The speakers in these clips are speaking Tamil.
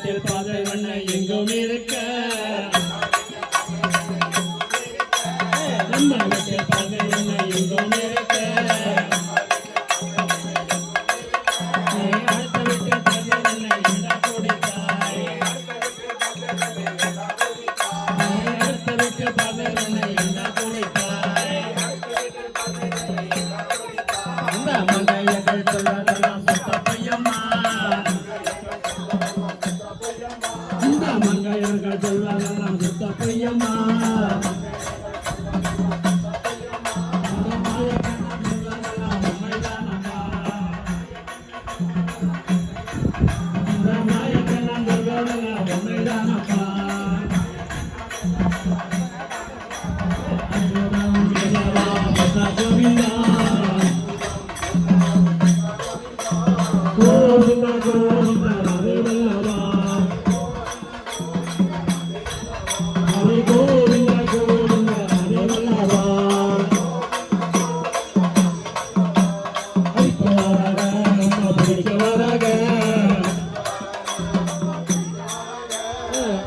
வீட்டில் பாதை வண்ண எங்கும் இருக்க நம்ம வீட்டில்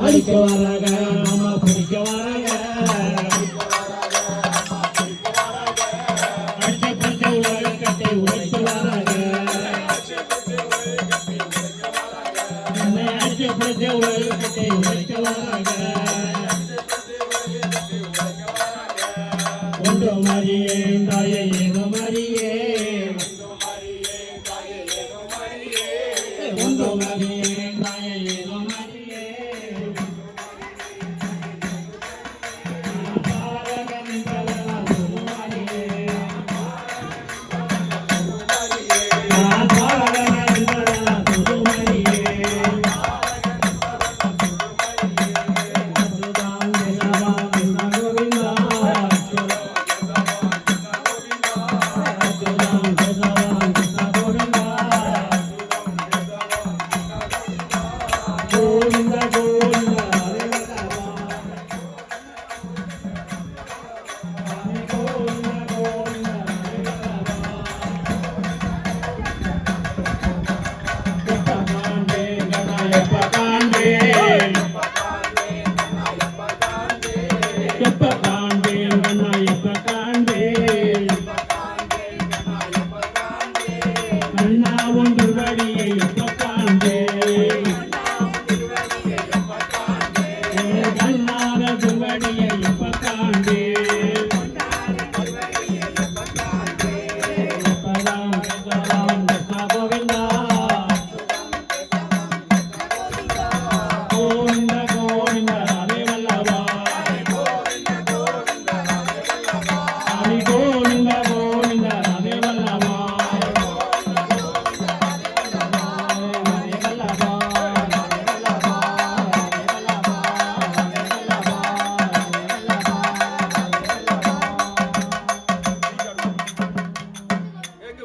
அடிக்க வராங்க மாமா பிடிக்க வராங்க ஒன்று மாறியே தாயே ஏம மாறியே